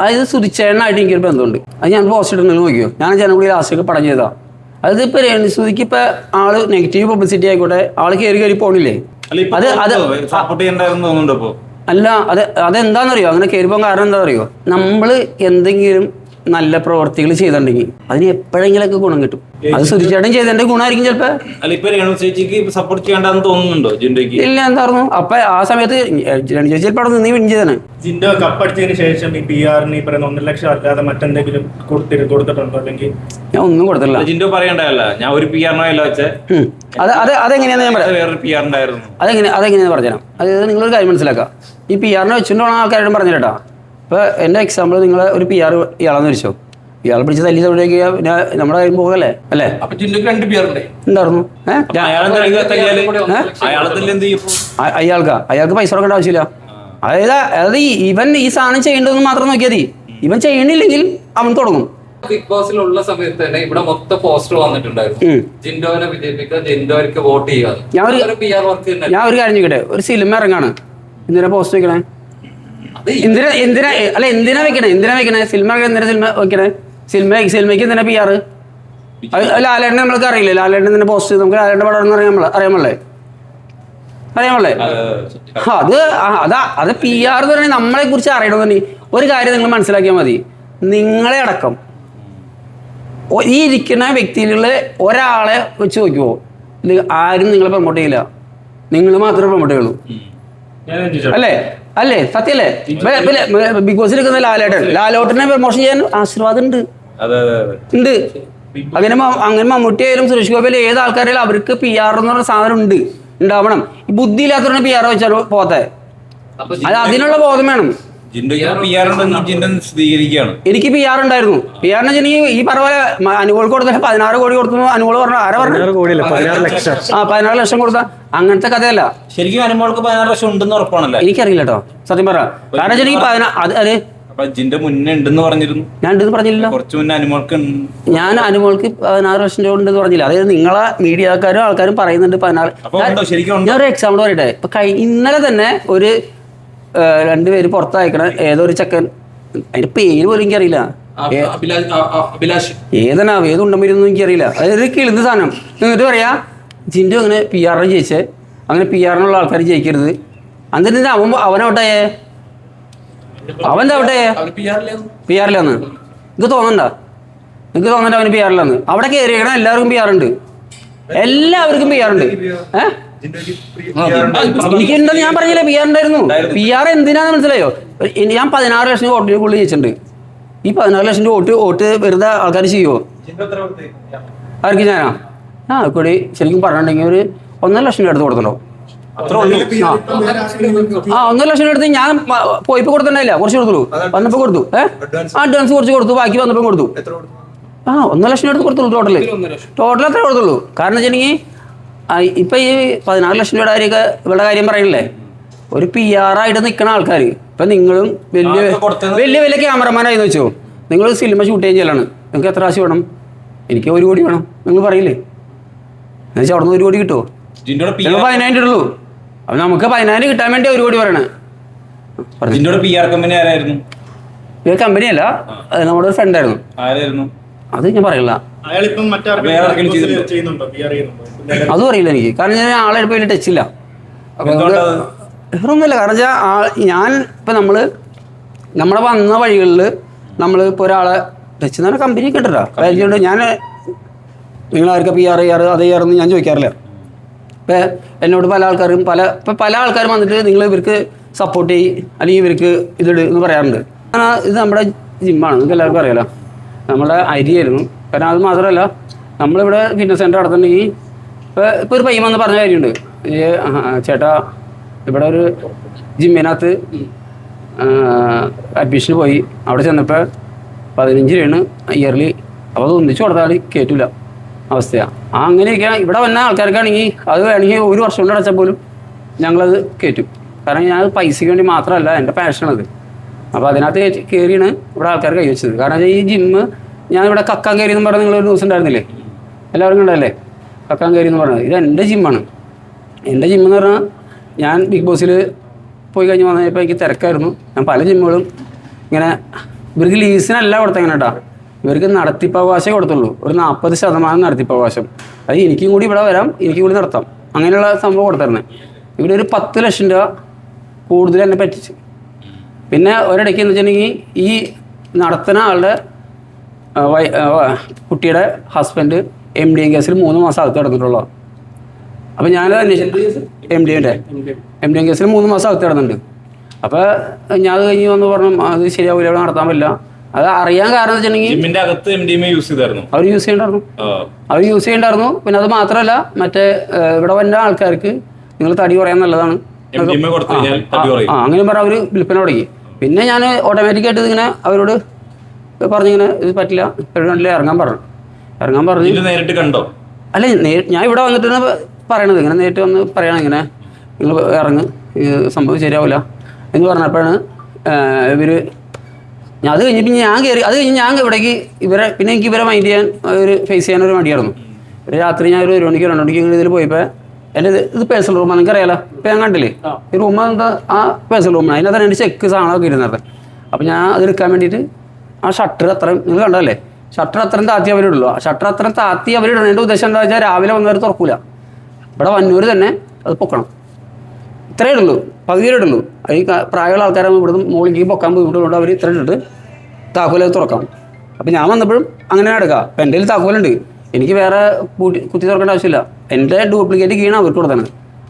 അതായത് സുതിച്ചേട്ടനായിട്ട് എനിക്കൊരു ബന്ധമുണ്ട്. അത് ഞാൻ പോസ്റ്റ് ഇട്ടുണ്ടെങ്കിൽ നോക്കിയോ? ഞാൻ ജനകുടി ലാസ്റ്റൊക്കെ പടം ചെയ്താ അതായത് ഇപ്പൊ രേണുസുതിക്ക് ഇപ്പൊ ആൾ നെഗറ്റീവ് പബ്ലിസിറ്റി ആയിക്കോട്ടെ ആൾ കയറി കയറി പോണില്ലേ? അല്ല അത് അത് അല്ല അത് അതെന്താണെന്നറിയോ അങ്ങനെ കയറിപ്പോകാൻ കാരണം എന്താ അറിയോ നമ്മൾ എന്തെങ്കിലും നല്ല പ്രവർത്തികൾ ചെയ്തിട്ടുണ്ടെങ്കിൽ അതിന് എപ്പോഴെങ്കിലൊക്കെ ഗുണം കിട്ടും. അത് സുധിച്ചേട്ടൻ ചെയ്തതിന്റെ ഗുണമായിരിക്കും ചിലപ്പോ. അല്ല ഇപ്പൊ രേണു ചേച്ചിക്ക് സപ്പോർട്ട് ചെയ്യണ്ടെന്ന് തോന്നുന്നുണ്ടോ ജിൻഡോയ്ക്ക്? ഇല്ല എന്തായിരുന്നു അപ്പൊ ആ സമയത്ത് രണ്ടു ചേച്ചി പടം നിന്ന് വിൻ ചെയ്താണ് ജിൻഡോ കപ്പടിച്ചതിന് ശേഷം ഈ പി ആറിന് ഈ പറയുന്ന ഒന്നര ലക്ഷം അല്ലാതെ മറ്റെന്തെങ്കിലും കൊടുത്തിട്ട് കൊടുത്തിട്ടുണ്ടോ അല്ലെങ്കിൽ? ഞാൻ ഒന്നും കൊടുത്തില്ല ജിൻഡോ പറയണ്ടല്ല ഞാൻ ഒരു പി ആറിനല്ല വെച്ചേ. അത് അത് അതെങ്ങനെയാന്ന് ഞാൻ പറയാം. അത് വേറൊരു പി ആറിണ്ടായിരുന്നു അതെങ്ങനെ അതെങ്ങനെയാന്ന് പറഞ്ഞുതരാം. അതായത് നിങ്ങളൊരു കാര്യം മനസ്സിലാക്കാം. ഈ പി ആറിനെ വെച്ചിട്ടുണ്ടോ വേണം ആൾക്കാരോടും പറഞ്ഞു കേട്ടാ എന്റെ എന്റെ എക്സാമ്പിൾ നിങ്ങൾ ഒരു പി ആർ ഇയാളെന്ന് വെച്ചോ ഇയാളെ പിടിച്ച് തല്ലി തവിടേക്ക് പിന്നെ നമ്മുടെ കാര്യം പോകല്ലേ? അല്ലേ? എന്ത് അയാൾക്കാ അയാൾക്ക് പൈസ കൊടുക്കേണ്ട ആവശ്യമില്ല. അതായത് അതായത് ഇവൻ ഈ സാധനം ചെയ്യേണ്ടതെന്ന് മാത്രം നോക്കിയാൽ മതി. ഇവൻ ചെയ്യണില്ലെങ്കിൽ അവൻ തുടങ്ങും. ബിഗ് ബോസിലുള്ള സമയത്ത് തന്നെ ഇവിടെ മൊത്തം പോസ്റ്റർ വന്നിട്ടുണ്ടായിരുന്നു. ജിൻഡോനെ വിജയിപ്പിക്കുക ജിൻഡോയ്ക്ക് വോട്ട് ചെയ്യാതെ ഞാൻ ഒരു- വർക്ക് തന്നെ. ഞാൻ ഒരു കാര്യം ചോദിക്കട്ടെ? ഒരു സിനിമ ഇറങ്ങാണ്. ഇന്നലെ പോസ്റ്റ് വെക്കണേ എന്തിനാ എന്തിനാ അല്ല എന്തിനാ വെക്കണേ? എന്തിനാ വെക്കണേ? സിനിമ എന്തിനാ സിനിമ വെക്കണേ? സിനിമ സിനിമയ്ക്ക് എന്തിനാ പി ആറ് ലാലേട്ടനെ നമ്മൾക്ക് അറിയില്ലേ? ലാലേട്ടൻ തന്നെ പോസ്റ്റ് നമുക്ക് ലാലേട്ടന്റെ പടം എന്ന് അറിയാൻ അറിയാമല്ലേ അറിയാമല്ലേ അത് അതാ അത് പി ആർ എന്ന് പറഞ്ഞാൽ നമ്മളെ കുറിച്ച് അറിയണമെന്നുണ്ടെങ്കിൽ ഒരു കാര്യം നിങ്ങൾ മനസ്സിലാക്കിയാൽ മതി. നിങ്ങളെ അടക്കം. ഈ ഇരിക്കുന്ന വ്യക്തികളിൽ ഒരാളെ വെച്ച് നോക്കുമോ ആരും നിങ്ങളെ പ്രൊമോട്ട് ചെയ്യില്ല. നിങ്ങൾ മാത്രമേ പ്രൊമോട്ട് ചെയ്യുള്ളൂ? അല്ലേ? അല്ലേ? സത്യല്ലേ? ബിഗ് ബോസിൽ നിൽക്കുന്ന ലാലേട്ടൻ. ലാലോട്ടനെ പ്രൊമോഷൻ ചെയ്യാൻ ആശീർവാദം ഉണ്ട് അതെ അതെ അതെ. ഉണ്ട്. അങ്ങനെ അങ്ങനെ മമ്മൂട്ടി ആയാലും സുരേഷ് ഗോപി ആയാലും ഏത് ആൾക്കാരായാലും അവർക്ക് പി ആർ എന്ന് പറഞ്ഞ സാധനം ഉണ്ട്. ഉണ്ടാവണം. ബുദ്ധി ഇല്ലാത്തവരാണ് പി ആർ വെച്ചാൽ പോത്തെ അത് അതിനുള്ള ബോധം വേണം. എനിക്ക് പി ആർ ഉണ്ടായിരുന്നു. പി ആറിന് വെച്ചിട്ടുണ്ടെങ്കിൽ ഈ പറഞ്ഞ അനുമോൾക്ക് കൊടുത്ത പതിനാറ് കോടി കൊടുത്തു. അനുമോൾ പറഞ്ഞു? ആരാ പറഞ്ഞു? കോടിയല്ല? പതിനാറ് ലക്ഷം. ആ പതിനാറ് ലക്ഷം കൊടുത്ത. അങ്ങനത്തെ കഥയല്ല. ശരിക്കും അനുമോൾക്ക് പതിനാറ് ലക്ഷം ഉണ്ടെന്ന് ഉറപ്പാണല്ലോ? എനിക്കറിയില്ല കേട്ടോ സത്യം പറ. കാരണം അത് അത് മുന്നേ ഉണ്ടെന്ന് പറഞ്ഞിരുന്നു. ഞാൻ ഉണ്ടെന്ന് പറഞ്ഞില്ലല്ലോ. കുറച്ച് മുന്നേ അനുമോൾക്ക് ഉണ്ട്. ഞാൻ അനുമോൾക്ക് പതിനാറ് ലക്ഷം രൂപ ഉണ്ടെന്ന് പറഞ്ഞില്ല. അതായത് നിങ്ങളെ മീഡിയക്കാരും ആൾക്കാരും പറയുന്നുണ്ട് പതിനാറ് അപ്പൊ ഉണ്ടോ? ശരിക്കും ഉണ്ടോ? ഞാൻ ഒരു എക്സാമ്പിൾ പറയട്ടെ. ഇപ്പൊ ഇന്നലെ തന്നെ ഒരു രണ്ടുപേര് പുറത്തയക്കണ. ഏതോ ഒരു ചെക്കൻ? അതിന്റെ പേര് പോലും എനിക്കറിയില്ല. ഏ- ഏത് ഏതനാ ഏതുണ്ടമ്പരുന്നും എനിക്കറിയില്ല. അതായത് കിളുന്ന സാധനം. എന്നിട്ട് പറയാ ജിൻഡു അങ്ങനെ പി ആറിനെ ജയിച്ചേ. അങ്ങനെ പി ആറിനുള്ള ആൾക്കാർ ജയിക്കരുത്. എന്നിട്ട് അവൻ അവനോട്ടേ അവൻ അവിടെ പി ആറിലെ പി ആറിലാന്ന് നിങ്ങൾക്ക് തോന്നണ്ട? നിങ്ങക്ക് തോന്നണ്ട അവന് പി ആറിലാന്ന് അവിടെ കയറിയാണ് എല്ലാവർക്കും പി ആർ ഉണ്ട്. എല്ലാവർക്കും പി ആർ ഉണ്ട്. ഏഹ് എനിക്കുണ്ടെന്ന് ഞാൻ പറഞ്ഞില്ലേ? പി ആർ ഉണ്ടായിരുന്നു. പി ആർ എന്തിനാന്ന് മനസ്സിലായോ? ഇനി ഞാൻ പതിനാറ് ലക്ഷം വോട്ടിന് കൂടുതൽ ജയിച്ചിട്ടുണ്ട്. ഈ പതിനാറ് ലക്ഷം രൂപ വോട്ട് വോട്ട് വെറുതെ ആൾക്കാർ ചെയ്യുമോ ആർക്കും എത്ര ഞാനാ ആ കൂടി ശരിക്കും പറഞ്ഞിട്ടുണ്ടെങ്കിൽ ഒരു ഒന്നര ലക്ഷം രൂപ എടുത്ത് കൊടുത്തിട്ടുണ്ടോ? ഉള്ളൂ ആ. ഒന്നര ലക്ഷം രൂപ എടുത്ത് ഞാൻ പോയിപ്പോ കൊടുത്തിട്ടുണ്ടായില്ല. കുറച്ച് കൊടുത്തുള്ളൂ. വന്നപ്പോ കൊടുത്തു. ഏഹ് അഡ്വാൻസ് കുറച്ച് കൊടുത്തു. ബാക്കി വന്നപ്പോ കൊടുത്തു. എത്ര കൊടുത്തു? ആ ഒന്നര ലക്ഷം രൂപ എടുത്ത് കൊടുത്തുള്ളൂ ടോട്ടൽ ടോട്ടൽ അത്രേ കൊടുത്തുള്ളൂ. കാരണം വെച്ചിട്ടുണ്ടെങ്കിൽ ഇപ്പൊ ഈ പതിനാറ് ലക്ഷം രൂപയുടെ കാര്യമൊക്കെ ഇവിടെ കാര്യം പറയണില്ലേ? ഒരു പി ആർ ആയിട്ട് നിൽക്കുന്ന ആൾക്കാർ ഇപ്പൊ നിങ്ങളും വലിയ വലിയ വലിയ ക്യാമറമാനായി വെച്ചോ. നിങ്ങൾ സിനിമ ഷൂട്ട് ചെയ്യാൻ ചെല്ലാണ് നിങ്ങൾക്ക് എത്ര കാശ് വേണം? എനിക്ക് ഒരു കോടി വേണം. നിങ്ങൾ പറയില്ലേ? എന്നുവെച്ചാൽ അവിടെ നിന്ന് ഒരു കോടി കിട്ടുമോ ഞങ്ങൾ പതിനായിരം ഇട്ടുള്ളൂ അപ്പൊ നമുക്ക് പതിനായിരം കിട്ടാൻ വേണ്ടി ഒരു കോടി പറയണേ. പി ആർ കമ്പനി ആരായിരുന്നു? ഇത് കമ്പനിയല്ല അത് നമ്മുടെ ഫ്രണ്ടായിരുന്നു ആരായിരുന്നു? അത് ഞാൻ പറയില്ല? അതും അറിയില്ല എനിക്ക്. കാരണം ഞാൻ ആളെ വലിയ ടച്ച് ഇല്ല വേറൊന്നുമില്ല. കാരണം വെച്ചാൽ ഞാൻ ഇപ്പം നമ്മൾ നമ്മുടെ വന്ന വഴികളിൽ നമ്മൾ ഇപ്പോൾ ഒരാളെ ടച്ച് എന്ന് പറഞ്ഞാൽ കമ്പനി കിട്ടില്ല ഞാൻ നിങ്ങൾ ആർക്കാ പി ആർ ചെയ്യാറ് അത് ചെയ്യാറെന്ന് ഞാൻ ചോദിക്കാറില്ല. ഇപ്പം എന്നോട് പല ആൾക്കാരും പല ഇപ്പം പല ആൾക്കാരും വന്നിട്ട് നിങ്ങൾ ഇവർക്ക് സപ്പോർട്ട് ചെയ്യും അല്ലെങ്കിൽ ഇവർക്ക് ഇതിട് എന്ന് പറയാറുണ്ട്. ആ, ഇത് നമ്മുടെ ജിമ്മാണ് നിങ്ങൾക്ക് എല്ലാവർക്കും അറിയാലോ. നമ്മുടെ അരിയായിരുന്നു. കാരണം അത് മാത്രമല്ല നമ്മളിവിടെ ഫിറ്റ്നസ് സെന്റർ നടത്തുന്നുണ്ടെങ്കിൽ ഇപ്പോൾ ഇപ്പോൾ ഒരു പയ്യൻ വന്ന് പറഞ്ഞ കാര്യമുണ്ട്. ചേട്ടാ ഇവിടെ ഒരു ജിമ്മിനകത്ത് അഡ്മിഷന് പോയി. അവിടെ ചെന്നപ്പോൾ പതിനഞ്ച് രൂപയാണ് ഇയർലി അപ്പോൾ അത് ഒന്നിച്ച് കൊടുത്താൽ കയറ്റില്ല അവസ്ഥയാണ് ആ അങ്ങനെയൊക്കെ ഇവിടെ വന്ന ആൾക്കാർക്കാണെങ്കിൽ അത് വേണമെങ്കിൽ ഒരു വർഷം കൊണ്ട് അടച്ചാൽ പോലും ഞങ്ങളത് കയറ്റും കാരണം ഞാൻ പൈസയ്ക്ക് വേണ്ടി മാത്രമല്ല എന്റെ പാഷനത് അപ്പോൾ അതിനകത്ത് കയറിയാണ് ഇവിടെ ആൾക്കാർ കൈവച്ചത് കാരണം ഈ ജിമ്മ് ഞാൻ ഇവിടെ കക്കാൻ കയറി എന്ന് പറഞ്ഞ നിങ്ങളൊരു ദിവസം ഉണ്ടായിരുന്നില്ലേ? എല്ലാവരും കണ്ടല്ലേ കക്കാൻ കയറി എന്ന് പറഞ്ഞത് ഇത് എന്റെ ജിമ്മാണ് എന്റെ ജിമ്മെന്ന് പറഞ്ഞാൽ ഞാൻ ബിഗ് ബോസിൽ പോയി കഴിഞ്ഞ് വന്നപ്പോൾ എനിക്ക് തിരക്കായിരുന്നു. ഞാൻ പല ജിമ്മുകളും ഇങ്ങനെ ഇവർക്ക് ലീസിനല്ല കൊടുത്തേങ്ങനെ കേട്ടോ ഇവർക്ക് നടത്തിപ്പവകാശം കൊടുത്തുള്ളൂ. ഒരു നാൽപ്പത് ശതമാനം നടത്തിപ്പവകാശം. അത് എനിക്കും കൂടി ഇവിടെ വരാം എനിക്കും കൂടി നടത്താം. അങ്ങനെയുള്ള സംഭവം കൊടുത്തിരുന്നത് ഇവിടെ ഒരു പത്ത് ലക്ഷം രൂപ കൂടുതൽ എന്നെ പറ്റിച്ച്. പിന്നെ ഒരിടയ്ക്ക് എന്ന് വെച്ചിട്ടുണ്ടെങ്കിൽ ഈ നടത്തുന്ന ആളുടെ കുട്ടിയുടെ ഹസ്ബൻഡ് എം ഡി എം കേസിൽ മൂന്ന് മാസം അകത്ത് കിടന്നിട്ടുള്ളൂ അപ്പോൾ ഞാൻ അന്വേഷിച്ചു എം ഡി എന്റെ എം ഡി എം കേസിൽ മൂന്ന് മാസം അകത്ത് കിടന്നുണ്ട് അപ്പോൾ ഞാൻ അത് കഴിഞ്ഞ് വന്ന് പറഞ്ഞു അത് ശരിയാവില്ല ഇവിടെ നടത്താൻ പറ്റില്ല. അത് അറിയാൻ കാരണം എന്ന് വെച്ചിട്ടുണ്ടെങ്കിൽ യൂസ് ചെയ്തായിരുന്നു. അവർ യൂസ് ചെയ്യണ്ടായിരുന്നു. അവർ യൂസ് ചെയ്യണ്ടായിരുന്നു. പിന്നെ അത് മാത്രമല്ല മറ്റേ ഇവിടെ വന്ന ആൾക്കാർക്ക് നിങ്ങൾ തടി കുറയാൻ നല്ലതാണ്. ആ അങ്ങനെ പറഞ്ഞാൽ അവർ വിൽപ്പന തുടങ്ങി. പിന്നെ ഞാൻ ഓട്ടോമാറ്റിക്കായിട്ട് ഇങ്ങനെ അവരോട് പറഞ്ഞിങ്ങനെ ഇത് പറ്റില്ല പെരുന്നാളിൽ ഇറങ്ങാൻ പറഞ്ഞു. ഇറങ്ങാൻ പറഞ്ഞു. നേരിട്ട് കണ്ടോ? അല്ല ഞാൻ ഇവിടെ വന്നിട്ട് പറയണത്. ഇങ്ങനെ നേരിട്ട് വന്ന് പറയണം ഇങ്ങനെ. നിങ്ങൾ ഇറങ്ങ് സംഭവം ശരിയാവില്ല എന്ന് പറഞ്ഞപ്പോഴാണ് ഇവർ ഞാൻ അത് കഴിഞ്ഞ് പിന്നെ ഞാൻ കയറി അത് കഴിഞ്ഞ് ഞാൻ ഇവിടേക്ക് ഇവരെ പിന്നെ എനിക്ക് ഇവരെ മൈൻഡ് ചെയ്യാൻ ഒരു ഫേസ് ചെയ്യാൻ ഒരു മടിയായിരുന്നു. ഒരു രാത്രി ഞാൻ ഒരു ഒരു മണിക്ക് രണ്ട് മണിക്ക് ഇതിൽ പോയപ്പോൾ എന്റെ ഇത് പേഴ്സണൽ റൂമാണ് നിങ്ങൾക്ക് അറിയാലോ ഇപ്പം ഞാൻ കണ്ടില്ലേ? ഈ റൂം എന്താ ആ പേഴ്സണൽ റൂമാണ് അതിനകത്ത് എന്റെ ചെക്ക് സാധനമൊക്കെ ഇരുന്നത് അപ്പം ഞാൻ അത് എടുക്കാൻ വേണ്ടിയിട്ട് ആ ഷട്ടർ അത്രയും നിങ്ങൾ കണ്ടല്ലേ ഷട്ടർ അത്രയും താത്തി അവരിടുള്ളൂ ആ ഷട്ടർ അത്രയും താത്തി അവരിടണം എന്റെ ഉദ്ദേശം എന്താ വെച്ചാൽ രാവിലെ വന്നവർ തുറക്കൂല. ഇവിടെ വന്നൂർ തന്നെ അത് പൊക്കണം. ഇത്രയേ ഉള്ളൂ പകുതിയേ ഇടുള്ളൂ. ഈ പ്രായമുള്ള ആൾക്കാരെ ഇവിടുന്ന് മുകളിലേക്ക് പൊക്കാൻ ബുദ്ധിമുട്ടുകൊണ്ട് അവർ ഇത്ര ഇട്ടിട്ട് താക്കോലത് തുറക്കാം അപ്പം ഞാൻ വന്നപ്പോഴും അങ്ങനെ എടുക്കാം അപ്പം എന്റെ കയ്യിൽ താക്കോലുണ്ട്. എനിക്ക് വേറെ കൂട്ടി കുത്തി തുറക്കേണ്ട ആവശ്യമില്ല. എന്റെ ഡ്യൂപ്ലിക്കേറ്റ് കീണ് അവർക്ക് കൊടുത്തത്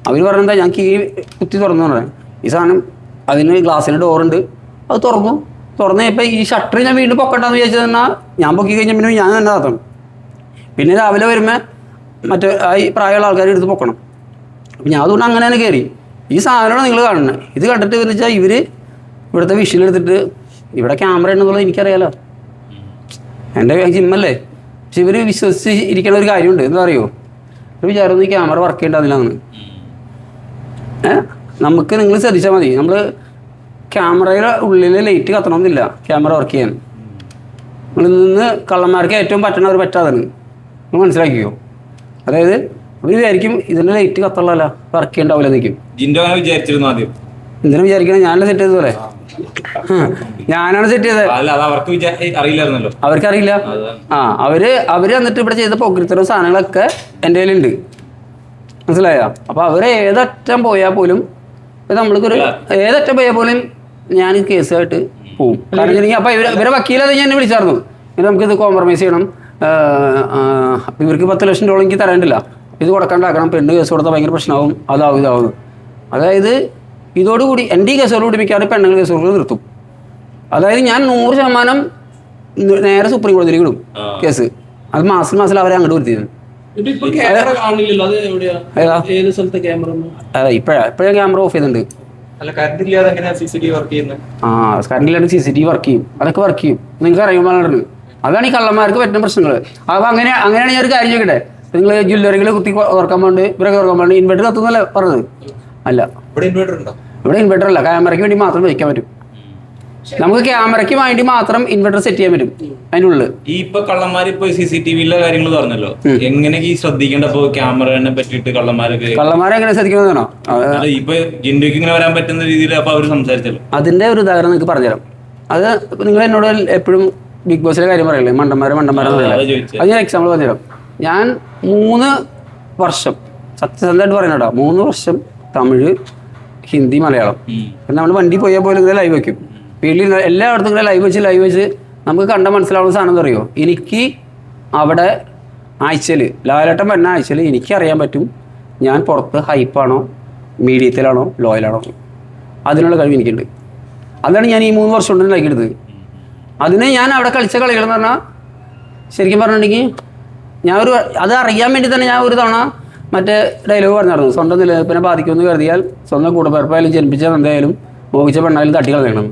അവർ പറഞ്ഞെന്താ ഞാൻ കീ കുത്തി തുറന്നു പറഞ്ഞു ഈ സാധനം അതിന് ഗ്ലാസ്സിന് ഡോറുണ്ട് അത് തുറന്നു. തുറന്നു കഴിഞ്ഞപ്പോൾ ഈ ഷട്ടർ ഞാൻ വീണ്ടും പൊക്കണ്ടെന്ന് വിചാരിച്ചത് എന്നാൽ ഞാൻ പൊക്കി കഴിഞ്ഞാൽ പിന്നെ ഞാൻ തന്നെ നടത്തണം പിന്നെ രാവിലെ വരുമ്പോൾ മറ്റേ ഈ പ്രായമുള്ള ആൾക്കാരെ എടുത്ത് പൊക്കണം. അപ്പം ഞാൻ അതുകൊണ്ട് അങ്ങനെ തന്നെ കയറി ഈ സാധനമാണ് നിങ്ങൾ കാണുന്നത് ഇത് കണ്ടിട്ട് എന്ന് വെച്ചാൽ ഇവർ ഇവിടുത്തെ വിഷയിലെടുത്തിട്ട് ഇവിടെ ക്യാമറ ഉണ്ടെന്നുള്ളത് എനിക്കറിയാലോ. എന്റെ ജിമ്മല്ലേ പക്ഷെ ഇവർ വിശ്വസിച്ച് ഇരിക്കണ ഒരു കാര്യമുണ്ട്. എന്താ പറയുമോ ഒരു വിചാരം ഈ ക്യാമറ വർക്ക് ചെയ്യേണ്ടതിലാണ് നമുക്ക് നിങ്ങൾ ശ്രദ്ധിച്ചാൽ മതി. നമ്മൾ ക്യാമറയുടെ ഉള്ളിൽ ലൈറ്റ് കത്തണമെന്നില്ല ക്യാമറ വർക്ക് ചെയ്യാൻ. നമ്മൾ നിന്ന് കള്ളന്മാർക്ക് ഏറ്റവും പറ്റണ ഒരു പറ്റാതാണ് നിങ്ങൾ മനസ്സിലാക്കിയോ അതായത് അവർ വിചാരിക്കും ഇതിന്റെ ലൈറ്റ് കത്തുള്ളതല്ല വർക്ക് ചെയ്യണ്ടാവില്ല നിൽക്കും ഇതിനെ വിചാരിക്കണം വിചാരിച്ചിരുന്നു ആദ്യം. എന്തിനാ വിചാരിക്കണേ? ഞാനല്ല സെറ്റ് ചെയ്തതുപോലെ ഞാനാണ് സെറ്റ് ചെയ്തത്. അല്ല അവർക്ക് അറിയില്ല അറിയില്ലായിരുന്നല്ലോ. ആ അവർ അവർ എന്നിട്ട് ഇവിടെ ചെയ്ത പൊക്കിത്തരം സാധനങ്ങളൊക്കെ എന്റെ കയ്യിലുണ്ട്. മനസ്സിലായോ? അപ്പൊ അവർ ഏതറ്റം പോയാൽ പോലും നമ്മൾക്ക് നമ്മൾക്കൊരു ഏതറ്റം പോയാൽ പോലും ഞാൻ കേസുമായിട്ട് പോകും കാരണം വെച്ചിട്ടുണ്ടെങ്കിൽ അപ്പൊ ഇവരെ ഇവരെ വക്കീലത് ഞാൻ വിളിച്ചായിരുന്നു. ഇനി നമുക്കിത് കോംപ്രമൈസ് ചെയ്യണം. അപ്പൊ ഇവർക്ക് പത്ത് ലക്ഷം രൂപ എനിക്ക് തരേണ്ടില്ല. ഇത് കൊടുക്കാണ്ടാക്കണം. പെണ്ണ് കേസ് കൊടുത്താൽ ഭയങ്കര പ്രശ്നമാവും. അതാവും ഇതാവും. അതായത് ഇതോടുകൂടി എന്റെ ഈ കേസുകൾ മിക്കവാറും പെണ്ണുങ്ങൾ കേസുകൾ നിർത്തും. അതായത് ഞാൻ നൂറ് ശതമാനം നേരെ സുപ്രീം കോടതിയിലേക്ക് കിടും കേസ്. അത് മാസം മാസം അവരെ അങ്ങോട്ട് അതെ ഇപ്പോഴാ ഇപ്പോഴാ ക്യാമറ ഓഫ് ചെയ്തിട്ടുണ്ട് കറണ്ട് ഇല്ലാതെ എങ്ങനെയാ സി സി ടി വർക്ക് ചെയ്യും. അതൊക്കെ വർക്ക് ചെയ്യും. നിങ്ങൾക്ക് അറിയുമ്പോൾ അതാണ് ഈ കള്ളന്മാർക്ക് പറ്റുന്ന പ്രശ്നങ്ങൾ. അപ്പോൾ അങ്ങനെ അങ്ങനെയാണ് ഞാൻ ഒരു കാര്യം ചോദിക്കട്ടെ? നിങ്ങൾ ജ്വല്ലറികൾ കുത്തി ഓർക്കാൻ പോണ്ട് ഇവരൊക്കെ ഓർക്കാൻ വേണ്ടി ഇൻവെർട്ടർ കത്തുന്നല്ലേ പറഞ്ഞത്? അല്ല. ഇവിടെ ഇൻവെർട്ടർ ഉണ്ടോ? ഇവിടെ ഇൻവെർട്ടർ അല്ല. ക്യാമറയ്ക്ക് വേണ്ടി മാത്രം വയ്ക്കാൻ പറ്റും. നമുക്ക് ക്യാമറയ്ക്ക് വേണ്ടി മാത്രം ഇൻവെർട്ടർ സെറ്റ് ചെയ്യാൻ പറ്റും. അതിനുള്ളിൽ ഈ ഇപ്പൊ കള്ളന്മാര് ഇപ്പൊ സി സി ടി വിയിലെ കാര്യങ്ങൾ പറഞ്ഞല്ലോ എങ്ങനെ ഈ ശ്രദ്ധിക്കേണ്ട ഇപ്പൊ ക്യാമറനെ പറ്റിയിട്ട് കള്ളന്മാരൊക്കെ? കള്ളന്മാരെ എങ്ങനെ ശ്രദ്ധിക്കണമെന്നാണോ ഇപ്പൊ ജിൻഡോക്ക് ഇങ്ങനെ വരാൻ പറ്റുന്ന രീതിയിൽ അപ്പൊ അവർ സംസാരിച്ചല്ലോ. അതിന്റെ ഒരു ഉദാഹരണം നിങ്ങൾക്ക് പറഞ്ഞുതരാം. അത് നിങ്ങൾ എന്നോട് എപ്പോഴും ബിഗ് ബോസിലെ കാര്യം പറയല്ലേ? മണ്ടന്മാരെ മണ്ടന്മാരെ അത് ഞാൻ എക്സാമ്പിൾ പറഞ്ഞുതരാം. ഞാൻ മൂന്ന് വർഷം സത്യസന്ധമായിട്ട് പറയുന്നുണ്ടോ മൂന്ന് വർഷം തമിഴ് ഹിന്ദി മലയാളം. നമ്മൾ വണ്ടി പോയാൽ പോലും ഇങ്ങനെ ലൈവ് വെക്കും. വീട്ടിൽ എല്ലായിടത്തും ഇങ്ങനെ ലൈവ് വെച്ച് ലൈവ് വെച്ച് നമുക്ക് കണ്ട മനസ്സിലാവുന്ന സാധനം അറിയോ? എനിക്ക് അവിടെ ആഴ്ചയിൽ ലാലേട്ടൻ വരുന്ന ആഴ്ചയിൽ എനിക്ക് അറിയാൻ പറ്റും ഞാൻ പുറത്ത് ഹൈപ്പാണോ മീഡിയത്തിലാണോ ലോയലാണോ അതിനുള്ള കഴിവ് എനിക്കുണ്ട്. അതാണ് ഞാൻ ഈ മൂന്ന് വർഷം കൊണ്ട് ഉണ്ടാക്കിയെടുത്തത്. അതിന് ഞാൻ അവിടെ കളിച്ച കളികൾ എന്ന് പറഞ്ഞാൽ ശരിക്കും പറഞ്ഞിട്ടുണ്ടെങ്കിൽ ഞാൻ ഒരു അത് അറിയാൻ വേണ്ടി തന്നെ ഞാൻ ഒരു തവണ മറ്റേ ഡയലോഗ് പറഞ്ഞായിരുന്നു. സ്വന്തം നിലനിൽപ്പിനെ ബാധിക്കുമെന്ന് കരുതിയാൽ സ്വന്തം കൂടപ്പിറപ്പായാലും ജനിപ്പിച്ച എന്തായാലും മോഹിച്ച പെണ്ണായാലും തട്ടി കളയണം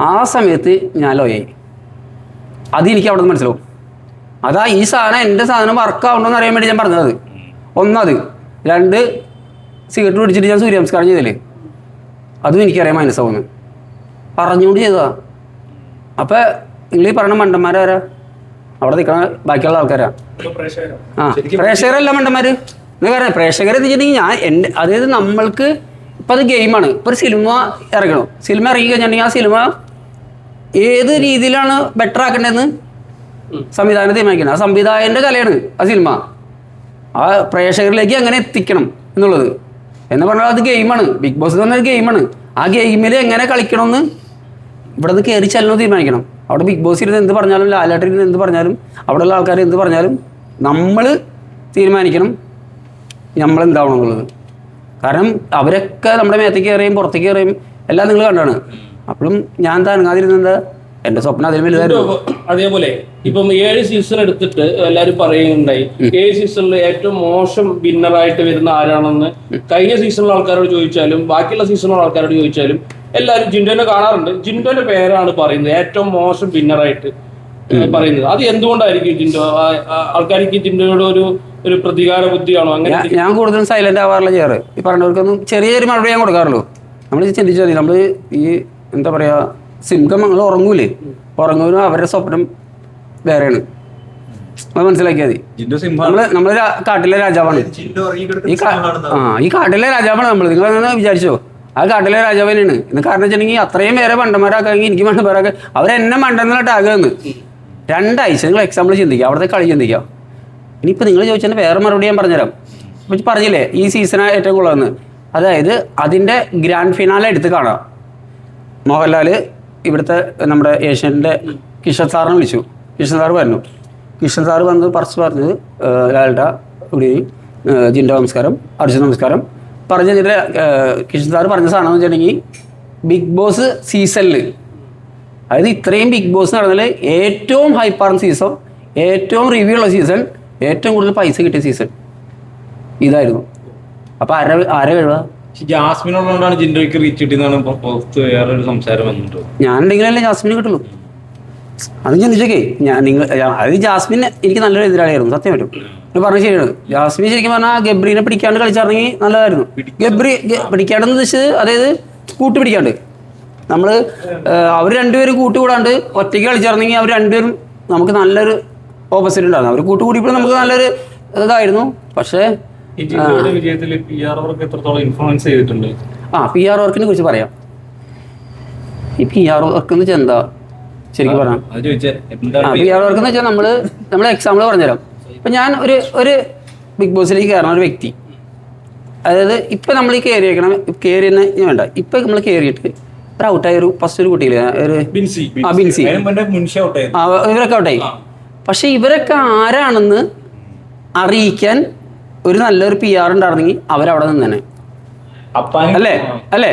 ആ സമയത്ത് ഞാൻ ലോയായി അത് എനിക്ക് അവിടെ നിന്ന് മനസ്സിലാവും. അതാ ഈ സാധനം എന്റെ സാധനം വർക്ക് ആവണമെന്ന് അറിയാൻ വേണ്ടി ഞാൻ പറഞ്ഞത്. ഒന്നത് രണ്ട് സിഗരറ്റ് പിടിച്ചിട്ട് ഞാൻ സൂര്യനമസ്കാരം ചെയ്തില്ലേ? അതും എനിക്കറിയാം മനസ്സാവുന്നു. പറഞ്ഞുകൊണ്ട് ചെയ്തതാ. അപ്പം നിങ്ങൾ ഈ പറഞ്ഞ മണ്ടന്മാരാരാ? അവിടെ നിൽക്കണ ബാക്കിയുള്ള ആൾക്കാരാ. പ്രേക്ഷകരോ ആ പ്രേക്ഷകരല്ല മണ്ടന്മാര്. എന്ന് പറഞ്ഞ പ്രേക്ഷകരെ വെച്ചിട്ടുണ്ടെങ്കിൽ ഞാൻ എന്റെ അതായത് നമ്മൾക്ക് ഇപ്പം അത് ഗെയിമാണ്. ഇപ്പം ഒരു സിനിമ ഇറങ്ങണം. സിനിമ ഇറങ്ങി കഴിഞ്ഞിട്ടുണ്ടെങ്കിൽ ആ സിനിമ ഏത് രീതിയിലാണ് ബെറ്റർ ആക്കേണ്ടതെന്ന് സംവിധാനം തീരുമാനിക്കണം. ആ സംവിധായകന്റെ കലയാണ് ആ സിനിമ. ആ പ്രേക്ഷകരിലേക്ക് എങ്ങനെ എത്തിക്കണം എന്നുള്ളത്. എന്ന് പറഞ്ഞാൽ അത് ഗെയിമാണ്. ബിഗ് ബോസ് എന്ന് പറഞ്ഞൊരു ഗെയിമാണ്. ആ ഗെയിമിൽ എങ്ങനെ കളിക്കണമെന്ന് ഇവിടെ നിന്ന് കയറി ചെല്ലണം തീരുമാനിക്കണം. അവിടെ ബിഗ് ബോസ് ഇരുന്ന് എന്ത് പറഞ്ഞാലും ലാലാട്ടിൽ ഇരുന്ന് എന്ത് പറഞ്ഞാലും അവിടെയുള്ള ആൾക്കാർ എന്ത് പറഞ്ഞാലും നമ്മൾ തീരുമാനിക്കണം നമ്മൾ എന്താവണം എന്നുള്ളത് കാരണം അവരൊക്കെ നമ്മുടെ മേത്തേക്ക് കയറിയും പുറത്തേക്ക് കയറിയും എല്ലാം നിങ്ങൾ കണ്ടാണ്. അപ്പോഴും ഞാൻ തനങ്ങാതിരുന്നത് എന്റെ സ്വപ്നം അതിൽ വലുതായിരുന്നു. അതേപോലെ ഇപ്പം ഏഴ് സീസൺ എടുത്തിട്ട് എല്ലാരും പറയുന്നുണ്ടായി ഏഴ് സീസണിൽ ഏറ്റവും മോശം വിന്നറായിട്ട് വരുന്ന ആരാണെന്ന് കഴിഞ്ഞ സീസണിലെ ആൾക്കാരോട് ചോദിച്ചാലും ബാക്കിയുള്ള സീസണിലെ ആൾക്കാരോട് ചോദിച്ചാലും എല്ലാരും ജിൻഡോനെ കാണാറുണ്ട്. ജിൻഡോന്റെ പേരാണ് പറയുന്നത് ഏറ്റവും മോശം വിന്നറായിട്ട് പറയുന്നത്. അത് എന്തുകൊണ്ടായിരിക്കും ജിൻഡോ? ആൾക്കാർക്ക് ജിൻഡോയുടെ ഒരു ഒരു പ്രതികാര ബുദ്ധിയാണോ? അങ്ങനെ ഞാൻ കൂടുതലും സൈലന്റ് ആവാറുള്ള ചെയ്യാറ്. ഈ പറഞ്ഞവർക്കൊന്നും ചെറിയൊരു മറുപടി ഞാൻ കൊടുക്കാറുള്ളൂ. നമ്മൾ ചിന്തിച്ചാൽ നമ്മൾ ഈ എന്താ പറയാ സിംഹം നമ്മൾ ഉറങ്ങൂലേ? ഉറങ്ങുമ്പോൾ അവരുടെ സ്വപ്നം വേറെയാണ്. അത് മനസ്സിലാക്കിയാൽ മതി. നമ്മൾ നമ്മൾ കാട്ടിലെ രാജാവാണ്. ഈ ആ ഈ കാട്ടിലെ രാജാവാണ് നമ്മൾ നിങ്ങൾ അങ്ങനെ വിചാരിച്ചോ? ആ കാട്ടിലെ രാജാവ് തന്നെയാണ്. എന്ന് കാരണം വെച്ചിട്ടുണ്ടെങ്കിൽ അത്രയും പേരെ മണ്ടന്മാരാക്കാമെങ്കിൽ എനിക്ക് മണ്ടന്മാരാക്ക അവരെന്നെ മണ്ടെന്നുള്ള ടാഗ് തന്ന്. രണ്ടാഴ്ച നിങ്ങൾ എക്സാമ്പിൾ ചിന്തിക്കുക അവിടുത്തെ കളി ചിന്തിക്കുക ഇനിയിപ്പോൾ നിങ്ങൾ ചോദിച്ചാൽ വേറെ മറുപടി ഞാൻ പറഞ്ഞുതരാം. ഇപ്പം പറഞ്ഞില്ലേ ഈ സീസണാണ് ഏറ്റവും കൂടുതലെന്ന് അതായത് അതിന്റെ ഗ്രാൻഡ് ഫിനാലെ എടുത്ത് കാണാം. മോഹൻലാൽ ഇവിടുത്തെ നമ്മുടെ ഏഷ്യന്റെ കിഷൻ സാറിനെ വിളിച്ചു. കിഷൻ സാർ പറഞ്ഞു. കിഷൻ സാർ വന്ന് പറച്ച് പറഞ്ഞത് ലാൽഡ ഇവിടെ ജിൻഡ നമസ്കാരം അർജുൻ നമസ്കാരം. പറഞ്ഞതിൽ കിഷൻ സാർ പറഞ്ഞ സാധനം എന്ന് വെച്ചിട്ടുണ്ടെങ്കിൽ ബിഗ് ബോസ് സീസണിൽ അതായത് ഇത്രയും ബിഗ് ബോസ് നടന്നതിൽ ഏറ്റവും ഹൈപ്പാർന്ന സീസൺ ഏറ്റവും റിവ്യൂ ഉള്ള സീസൺ ഏറ്റവും കൂടുതൽ പൈസ കിട്ടിയ സീസൺ ഇതായിരുന്നു. അപ്പോൾ ആരെ ആരെ കഴിവാ ഉള്ളതുകൊണ്ടാണ് ജിൻഡോയ്ക്ക് റീച്ച് കിട്ടിയെന്നാണ് ഇപ്പൊ പുറത്ത് വേറൊരു സംസാരം വന്നിട്ട് ഞാനുണ്ടെങ്കിലല്ലേ ജാസ്മിന് കിട്ടുള്ളൂ. അത് ചിന്തിച്ചോക്കേ. ഞാൻ നിങ്ങൾ അത് ജാസ്മിൻ എനിക്ക് നല്ലൊരു എതിരാളിയായിരുന്നു സത്യം പറ്റും. ഞാൻ പറഞ്ഞ ശരിയാണ്. ജാസ്മിൻ ശരിക്കും പറഞ്ഞാൽ ഗബ്രീനെ പിടിക്കാണ്ട് കളിച്ചിറങ്ങി നല്ലതായിരുന്നു. ഗബ്രി പിടിക്കാണ്ടെന്ന് വെച്ചത് അതായത് കൂട്ടി പിടിക്കാണ്ട്. നമ്മൾ അവർ രണ്ടുപേരും കൂട്ടുകൂടാണ്ട് ഒറ്റയ്ക്ക് കളിച്ചിറങ്ങി അവർ രണ്ടുപേരും നമുക്ക് നല്ലൊരു ഓപ്പോസിറ്റ് ഉണ്ടായിരുന്നു. അവർ കൂട്ടുകൂടിയപ്പോൾ നമുക്ക് നല്ലൊരു ഇതായിരുന്നു. പക്ഷേ വിജയത്തിൽ പി ആർ അവർക്ക് എത്രത്തോളം ഇൻഫ്ലുവൻസ് ചെയ്തിട്ടുണ്ട്? ആ പി ആർ വർക്കിനെ കുറിച്ച് പറയാം. ഈ പി ആർ വർക്ക് എന്ന് വെച്ചാൽ എന്താ? ശരിക്കും പറയാം പി ആർ വർക്ക് എന്ന് വെച്ചാൽ നമ്മൾ നമ്മൾ എക്സാമ്പിൾ പറഞ്ഞുതരാം. ഇപ്പം ഞാൻ ഒരു ഒരു ബിഗ് ബോസിലേക്ക് കയറുന്ന ഒരു വ്യക്തി. അതായത് ഇപ്പം നമ്മൾ ഈ കയറി തന്നെ ഞാൻ വേണ്ട. ഇപ്പം നമ്മൾ കയറിയിട്ട് ഒരു ഔട്ടായ ഒരു ഫസ്റ്റ് ഒരു കുട്ടിയില്ല ഒരു ബിൻസി ആ ഇവരൊക്കെ ഔട്ടായി പക്ഷെ ഇവരൊക്കെ ആരാണെന്ന് അറിയിക്കാൻ ഒരു നല്ലൊരു പി ആർ ഉണ്ടായിരുന്നെങ്കിൽ അവരവിടെ നിന്ന് തന്നെ അല്ലേ? അല്ലേ?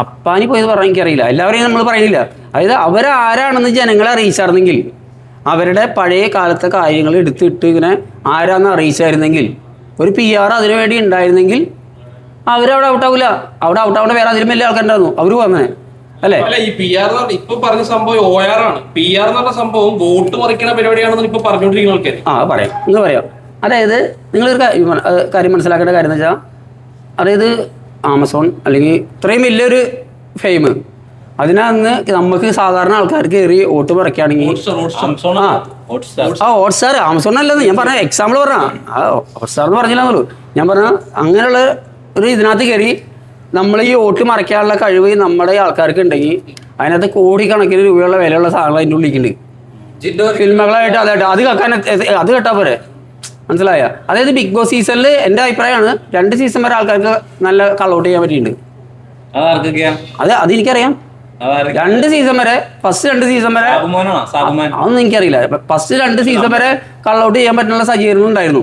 അപ്പാനി പോയത് പറയാൻ എനിക്കറിയില്ല. എല്ലാവരെയും നമ്മൾ പറയില്ല അതായത് അവരാരാണെന്ന് ജനങ്ങളെ അറിയിച്ചായിരുന്നെങ്കിൽ അവരുടെ പഴയ കാലത്തെ കാര്യങ്ങൾ എടുത്തിട്ട് ഇങ്ങനെ ആരാന്ന് അറിയിച്ചായിരുന്നെങ്കിൽ ഒരു പി ആർ അതിനു വേണ്ടി ഉണ്ടായിരുന്നെങ്കിൽ അവരവിടെ ഔട്ടാവില്ല അവിടെ ഔട്ടാവേണ്ട വേറെ അതിലും വലിയ ആൾക്കാരുണ്ടായിരുന്നു. അവർ വന്നേ. അല്ലേ? അല്ല ഈ പി ആർ ഇപ്പൊ പറഞ്ഞ സംഭവം ഒ ആർ ആണ്. പി ആർ എന്ന് പറഞ്ഞ സംഭവം വോട്ട് മറിക്കുന്ന പരിപാടിയാണെന്ന് ഇപ്പൊ പറഞ്ഞുകൊണ്ടിരിക്കുന്ന ആൾക്കാർ ആ പറയാം. ഇന്ന് പറയാം. അതായത് നിങ്ങളൊരു കാര്യം മനസ്സിലാക്കേണ്ട കാര്യം എന്ന് വെച്ചാൽ അതായത് ആമസോൺ അല്ലെങ്കിൽ ഇത്രയും വലിയൊരു ഫെയിം അതിനന്ന് നമുക്ക് സാധാരണ ആൾക്കാർക്ക് കയറി വോട്ട് പറയുകയാണെങ്കിൽ ആ. ഹോട്ട്സ്റ്റാർ ആമസോൺ അല്ലെന്ന് ഞാൻ പറഞ്ഞ എക്സാമ്പിൾ പറഞ്ഞ. ആ ഹോട്ട്സ്റ്റാർ എന്ന് പറഞ്ഞില്ലെന്നുള്ളൂ ഞാൻ പറഞ്ഞ അങ്ങനെയുള്ള ഒരു ഇതിനകത്ത് കയറി നമ്മൾ ഈ വോട്ട് മറയ്ക്കാനുള്ള കഴിവ് നമ്മുടെ ആൾക്കാർക്ക് ഉണ്ടെങ്കിൽ അതിനകത്ത് കോടിക്കണക്കിന് രൂപയുള്ള വിലയുള്ള സാധനങ്ങൾ അതിന്റെ ഉള്ളിലേക്കുണ്ട് സിനിമകളായിട്ട് ഫിൽമുകളായിട്ട് അതായിട്ട് അത് കേൾക്കാൻ അത് കേട്ടാ പോരെ. മനസ്സിലായ? അതായത് ബിഗ് ബോസ് സീസണിൽ എന്റെ അഭിപ്രായമാണ് രണ്ട് സീസൺ വരെ ആൾക്കാർക്ക് നല്ല കളൗട്ട് ചെയ്യാൻ പറ്റിയിട്ടുണ്ട്. അതെ അത് എനിക്കറിയാം. രണ്ട് സീസൺ വരെ ഫസ്റ്റ് രണ്ട് സീസൺ വരെ അതൊന്നും എനിക്കറിയില്ല. ഫസ്റ്റ് രണ്ട് സീസൺ വരെ കളൗട്ട് ചെയ്യാൻ പറ്റുന്ന സജ്ജീകരണം ഉണ്ടായിരുന്നു.